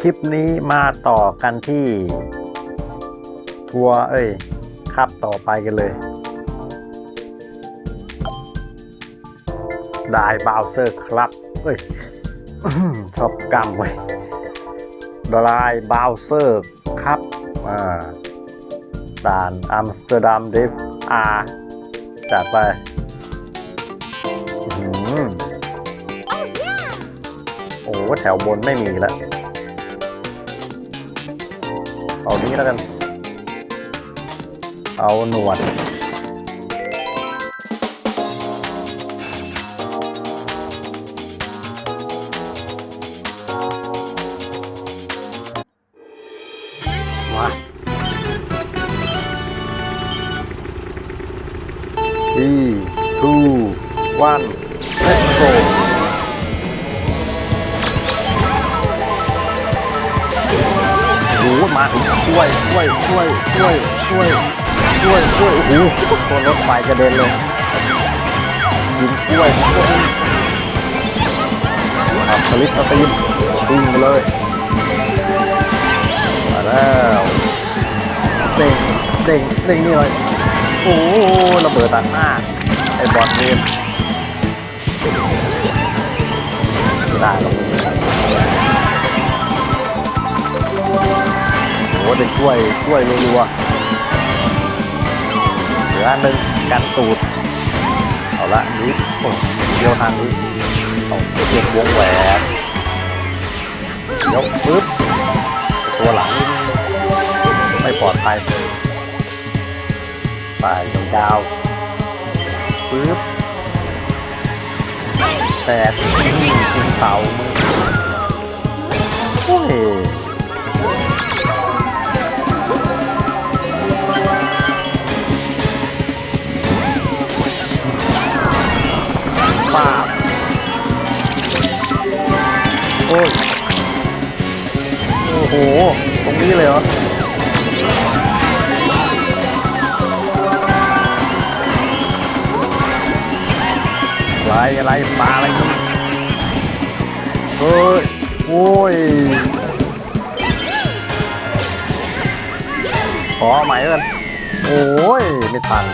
คลิปนี้มาต่อกันที่ ทัวร์เอ้ยครับต่อไปกันเลยได้บาวเซอร์ครับ เอ้ยชอบกำไว้ดลายบาวเซอร์ครับอ่าด่านอัมสเตอร์ดัมเดฟอาจัดไปโอ้แถวบนไม่มีแล้ว เอานี้แล้วกัน เอาหนวด ตัวรถไฟกระเด็นเลยยิงกล้วยขับสลิปสตรีมวิ่งไปเลย มาแล้วเด้งเด้งเด้งนี่เลยโอ้โหระเบิดตัดหน้าไอ้บอดเนมไม่ได้หรอกโอ้โหเด็กช่วยช่วยรัวๆ ลืออันหนึ่งกันตูดเอาละนี้โอ้เดียวทางนี้ต้องเก็บวงแหวนยกปึ๊บตัวหลัง ไม่ปลอดภัยไปยาวปึ๊บแตกกินเต่ามือาบโอ้ยโอ้โห ตรงนี้เลยเหรออะไรอะไรปลาอะไรนี่เฮ้ยโอ้ยขอใหม่แล้วกันโอ้ย ไม่ทัน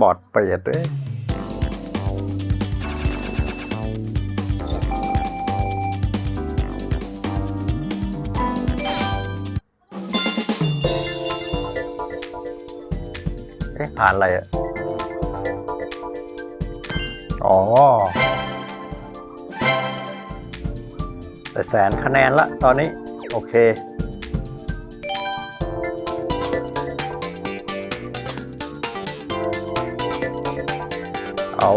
บอดเปรตเลย ผ่านอะไรอะอ๋อแต่แสนคะแนนละตอนนี้ โอเค เอา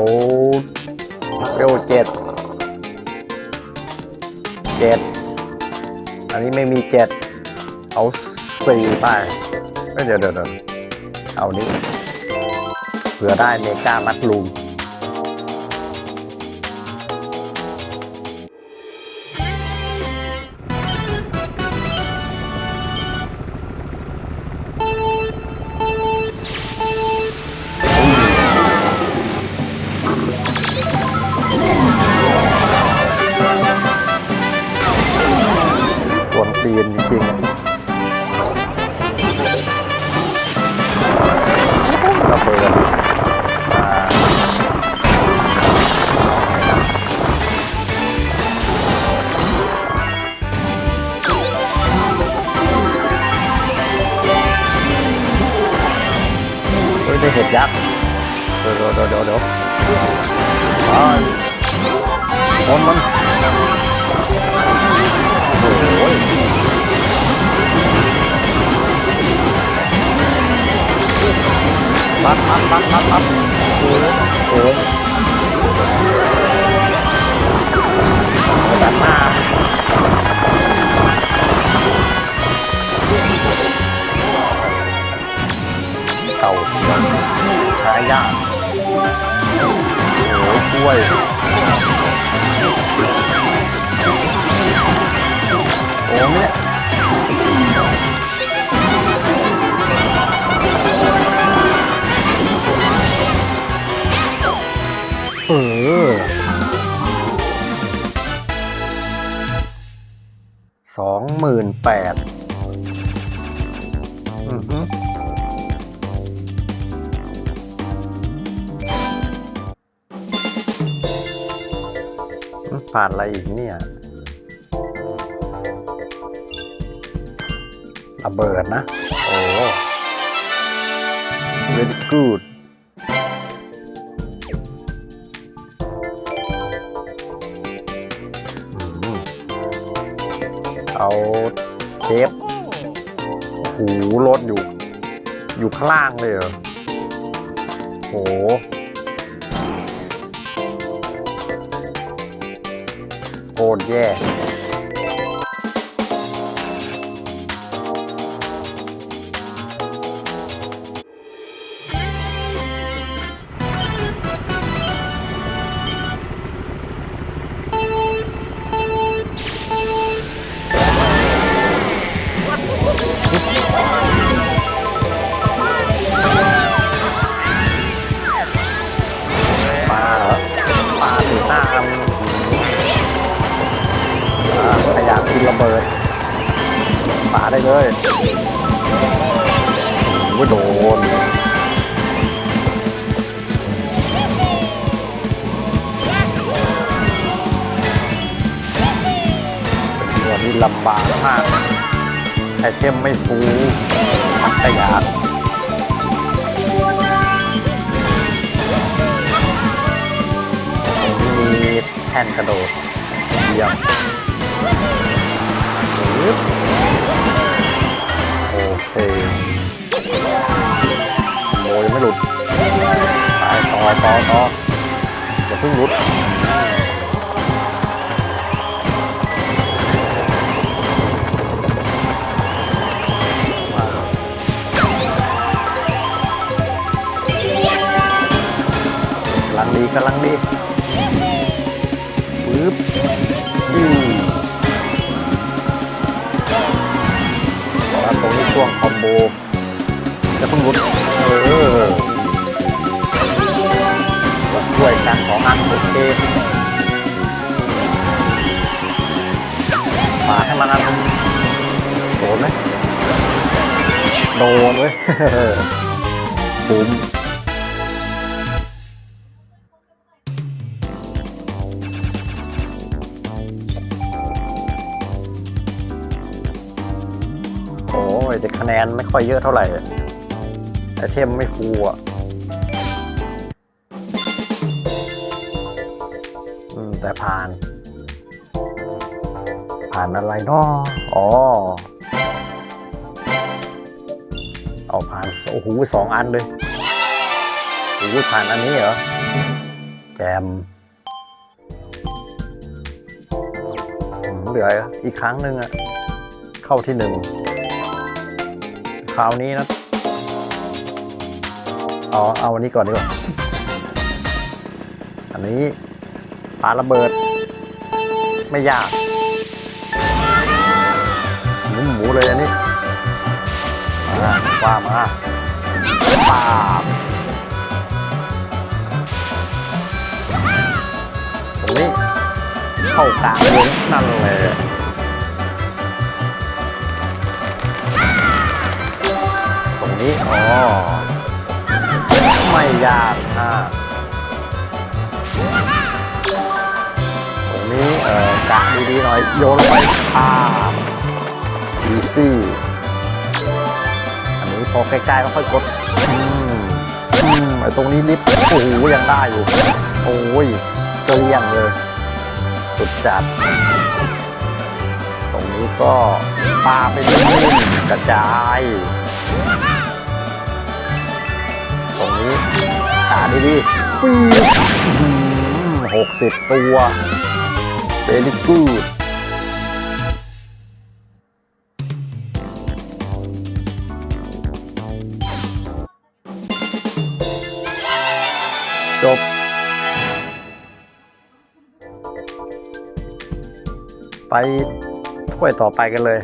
เร็วเจ็ดเจ็ดอันนี้ไม่มีเจ็ดเอาสี่ไปเอ้ยเดี๋ยวเดี๋ยวเดี๋ยวเอานี้ เผื่อได้เมกามัดลูมกวนตีนจริงๆระเบิด เฮ้ยได้เห็ดยักษ์เดี๋ยวเดี๋ยวเดี๋ยวเดี๋ยวเดี๋ยวอ่าคนมันโอ้ยปัดปัดปัดปัดปัดโอ้ยโอ้ยดันหน้า เต่าเสือหายากโอ้ยกล้วยโอ้เนี่ยเออสองหมื่นแปดอือ ผ่านอะไรอีกเนี่ยระเบิดนะ โอ้ very good เอาเชฟโอ้โหรถอยู่ อยู่ข้างล่างเลยเหรอโห โคตรแย่ ลำบากมากไอเทมไม่ฟูขยะตรงนี้มีแท่นกระโดดเยี่ยมโอเคโมยไม่หลุดไปต่อต่อต่ออย่าเพิ่งหลุด กำลังดีกปึ๊บอืมแล้วตรงนี้ช่วงคอมโบจะเพิ่งรุดเออช่วยกันสองอันโอเคมาให้มันอันโดนไหมโดนเว้ยบุ้ม ยแต่คะแนนไม่ค่อยเยอะเท่าไหร่ไอเทมไม่ฟูอะอืมแต่ผ่าน ผ่านอะไรเนาะอ๋อ เอาผ่าน โอ้โหสองอันเลยโอ้โหผ่านอันนี้เหรอ แจมเหลืออีกครั้งหนึ่งอะเข้าที่หนึ่ง ราวนี้นะเอาเอาอันนี้ก่อนดีกว่า อันนี้ปาระเบิด ไม่ยากหมูหมูเลยอันนี้มาว่ามาปาบตรงนี้เข้ากลางวงนั่นเลย นี้อ๋อไม่ยากมากตรงนี้เอ่อกะดีๆหน่อยโยนลงไปอ่าอีซี่อันนี้พอใกล้ๆก็ค่อยกดอืมอืมไอตรงนี้ลิฟต์โอ้โหยังได้อยู่โอ้ยเกลี้ยงเลยสุดจัด ตรงนี้ก็ปาไปที่กระจาย ตรงนี้หาดีๆปีหกสิบตัวเ e ลี่กูดจบไปถ้วยต่อไปกันเลย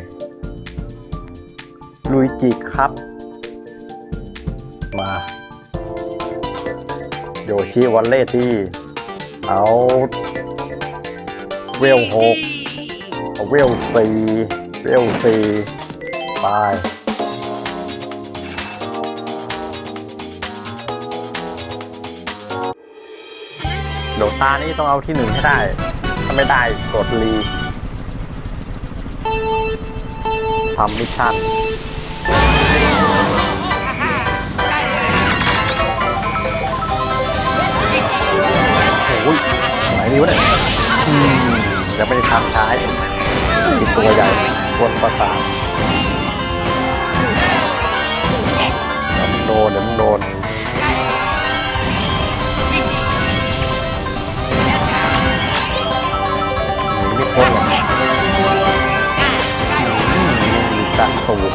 ลุยจิครับ โยชิวันเล่ที่เอาเวลหกเอาเวลสี่เวลสี่ไปเดี๋ยวตานี้ต้องเอาที่หนึ่งให้ได้ ถ้าไม่ได้กดรีทำมิชชั่น วะเนี่ยอืมยังไม่ได้ทำท้ายติดตัวใหญ่บนประสาทมันโดนเดี๋ยวมันโดนหนีไม่พ้นหรอกอืมมีการตูด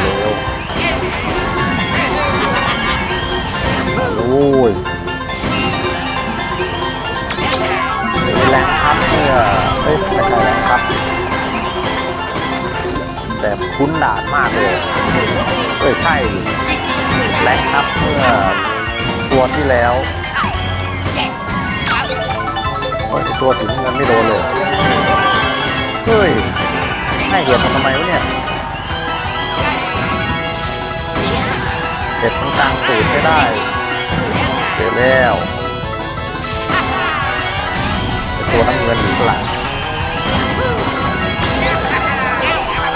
เร็วโอ้ย เอ้ยไม่ใช่แรงครับ แต่คุ้นด่านมากเลย เอ้ยใช่แรงครับเมื่อตัวที่แล้วเฮ้ยตัวถึงเงินไม่โดนเลย เฮ้ยให้เห็นมันทำไมวะเนี่ยเห็ดมันกลางตูดไม่ได้เดี๋ยวแล้ว ตัวน้ำเงินอยู่ข้างหลัง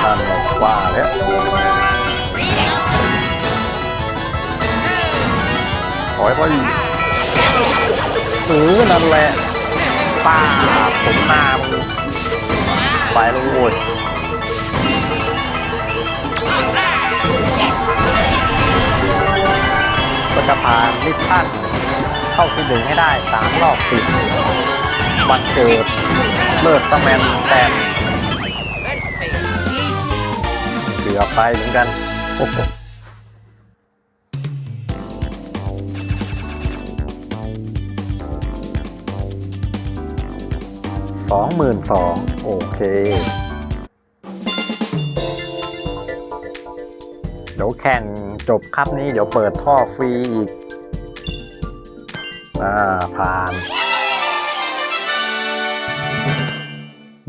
นั่นว่าแล้วถอยไปเออนั่นแหละป้าผมหน้ามึงไปแล้วโว้ยก็จะผ่านมิชชั่นเข้าที่หนึ่งให้ได้สามรอบติด วันเกิด เลิศตะแมนแตนเสือไปเหมือนกันโอ้โหสองหมื่นสองโอเค เดี๋ยวแข่งจบครับนี้เดี๋ยวเปิดท่อฟรีอีก อ่า ผ่าน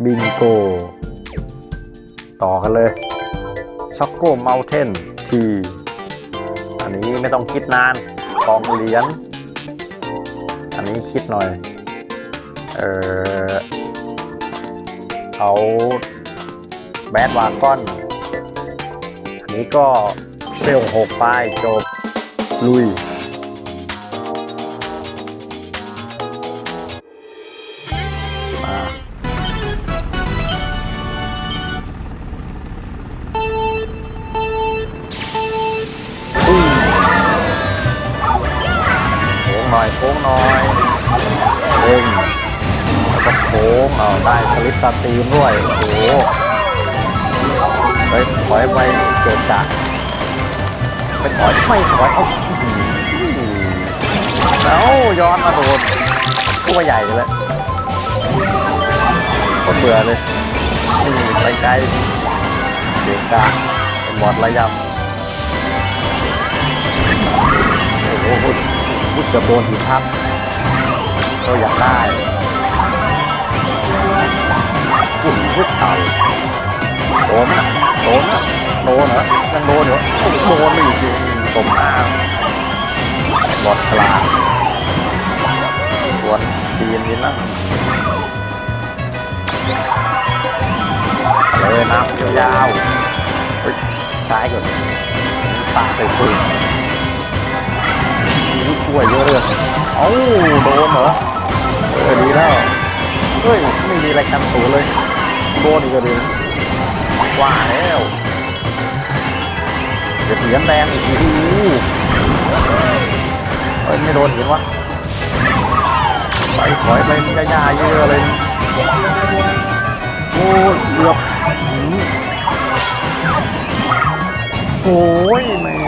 บิงโก ต่อกันเลยช็อกโกเมลเทนทีอันนี้ไม่ต้องคิดนานกองเหรียญอันนี้คิดหน่อย เออเอาแบดวากอนอันนี้ก็เซลหกไปจบลุย โค้งเอาได้สลิปสตรีมด้วย โอ้โหเฮ้ยถอยไปเกิดจากเป็นถอยไม่ถอยเอาอื้อหือแล้วย้อนมาโดนตัวใหญ่เลยคนเบื่อเลยไปไกลเด็กกาเป็นบอดระยำโอ้โหพูดเกือบโดนหินทับเราอยากได้ ปุ่นพุดเต่าโดนนะโดนนะโดนเหรอยังโดนเหรอโดนไม่อยู่จริงตมหน้าบอดกลาส่วนดีนนี้นะเลยน้ำยาวๆเฮ้ยซ้ายก่อนปากใส่ปืนอุ้ยช่วยเยอะเลยเอ้าโดนเหรอเออดีแล้วเฮ้ยไม่มีอะไรกันตัวเลย โดนอีกเลยว่าแล้วเดี๋ยวเหรียญแดงอีกทีเฮ้ยไม่โดนเห็นวะไปถอยไปมันยาๆเยอะเลยโอ้ยเกือบหืมโอ้ยแม่ง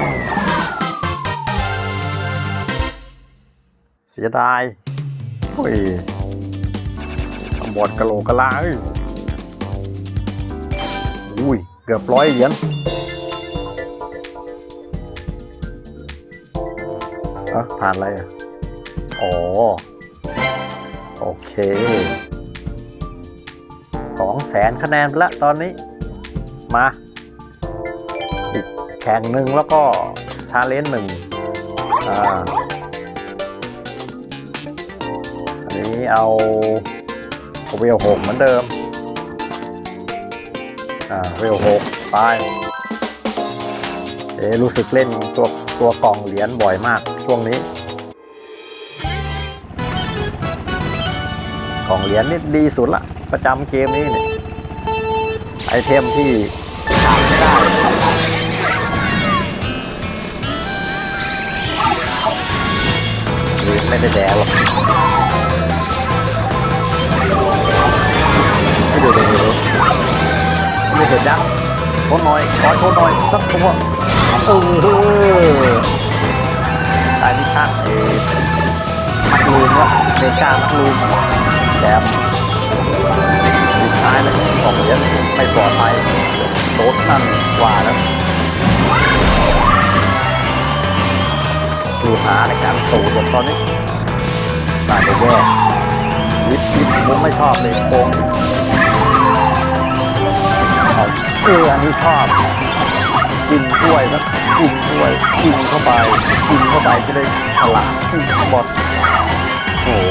เสียดายโอ้ยทำบอดกะโหลกกะลาเอ้ย อุ้ย เกือบร้อยเหรียญอะผ่านอะไรอะ อ๋อ โอเคสองแสนคะแนนไปละตอนนี้ มา อีกแข่งหนึ่งแล้วก็ชาเลนจ์หนึ่งอ่า อันนี้เอาเวลหกเหมือนเดิม อ่าเวลหกไปเอะรู้สึกเล่นตัวตัวกล่องเหรียญบ่อยมากช่วงนี้ กล่องเหรียญนี่ดีสุดละประจำเกมนี้เนี่ยไอเทมที่ขาดไม่ได้หรือไม่ได้แดกหรอก ไม่เห็นยักษ์โคนหน่อยขอโคนหน่อยสักตัวเออตายที่ข้างเอมัดลูมวะเมกามัดลูมแดมสุดท้ายเลยสองเหรียญไม่ปลอดภัยโต๊ดนั่นกว่าแล้วดูหาในการสูดตอนนี้น่าจะแย่วิทย์วิทย์ผมไม่ชอบเลยโค้ง เอาเออันนี้ชอบกินกล้วยนะกินกล้วยกินเข้าไปกินเข้าไปจะได้ฉลาดกินหมดโอ้โห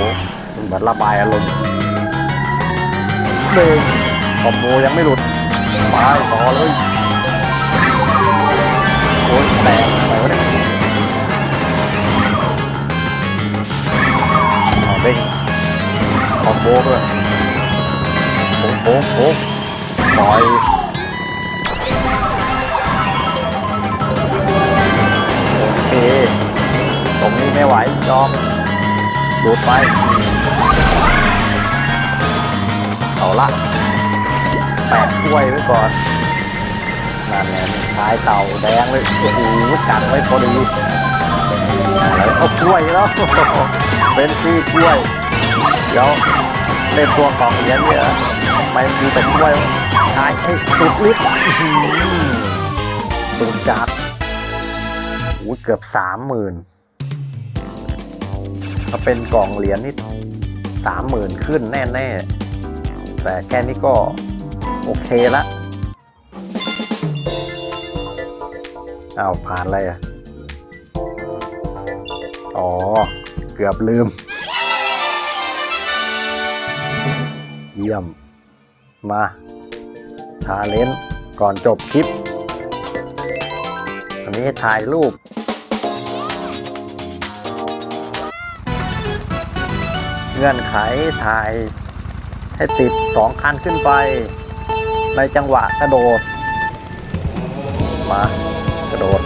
มันเหมือนระบายอารมณ์หนึ่งคอมโบยังไม่หลุดไปต่อเลยโอ้ยแตกอะไรวะเนี่ยเด้งคอมโบด้วยโค้โค้งโค้งปล่อย ตรงนี้ไม่ไหวยอมดูดไปเอาละแปะกล้วยไว้ก่อนนั่นไงท้ายเต่าแดงเลยโอ้โหกันไว้พอดีอะไรเอากล้วยแล้วเป็นซี่กล้วยเดี๋ยวเล่นตัวกล่องเหรียญเนี่ยเหรอทำไมมีแต่กล้วยท้ายให้สุดฤทธิ์สุดจัด เกือบสามหมื่นถ้าเป็นกล่องเหรียญนี่สามหมื่นขึ้นแน่ ๆ แต่แค่นี้ก็โอเคละอ้าวผ่านอะไรอะ อ๋อ เกือบลืม เยี่ยม มาชาเลนจ์ก่อนจบคลิป อันนี้ถ่ายรูป เงื่อนไขถ่ายให้ติดสองคันขึ้นไป ในจังหวะกระโดด มากระโดด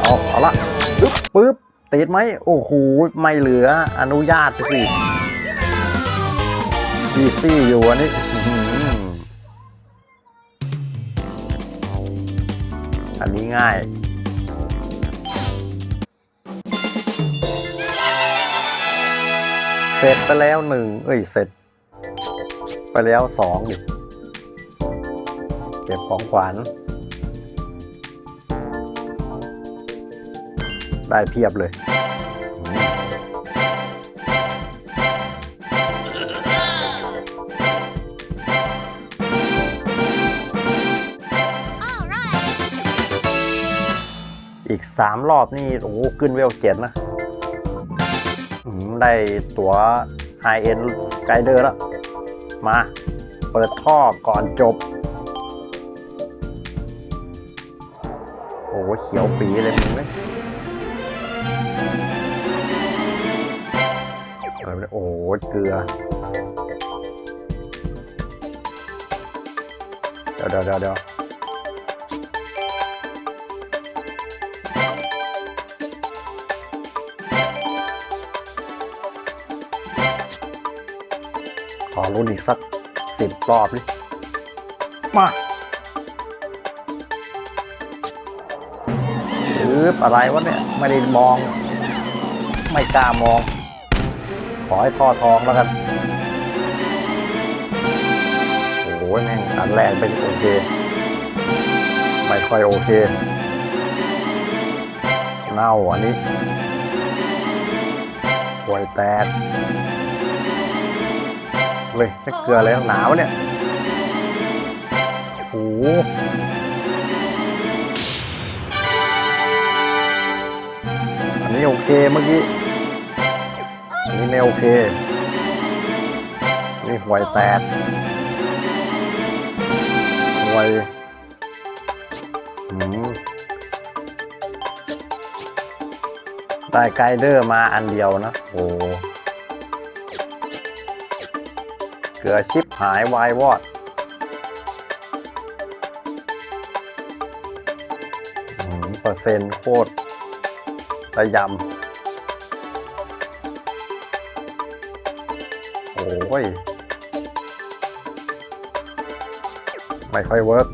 เอาเอาละปึ๊บปึ๊บติดไหมโอ้โหไม่เหลืออนุญาตสิดีซี่อยู่อันนี้อันนี้ง่าย เสร็จไปแล้วหนึ่งเอ้ยเสร็จ ไปแล้วสองดิเก็บของขวัญได้เพียบเลยอีกสามรอบนี่โอ้โหขึ้นเวลเจ็ดนะ อืมได้ตัวไฮเอ็นไกเดอร์แล้ว มา เปิดท่อก่อนจบ โอ้โหเขียวปีเลยมึงเลยอะไรวะเนี่ยโอ้โหเกลือ เดี๋ยวเดี๋ยวเดี๋ยว รุ่นอีกสักสิบรอบดิมาปึ๊บอะไรวะเนี่ย ไม่ได้มอง ไม่กล้ามอง ขอให้ท่อทองแล้วกัน โอ้โหแม่งอันแรกเป็นโอเค ไม่ค่อยโอเค เน่าอันนี้ห่วยแตก เลยจะเกลืออะไรหนาวเนี่ยโอันนี้โอเคเมื่อกี้อันนี้ไม่โอเค นี่หวยแตกหวยหืมได้ไกด์เดอร์มาอันเดียวนะโอ้ กือชิปหายวายวอดเปอร์เซ็นต์โคตรระยำโอ้ย ไม่ค่อยเวิร์ก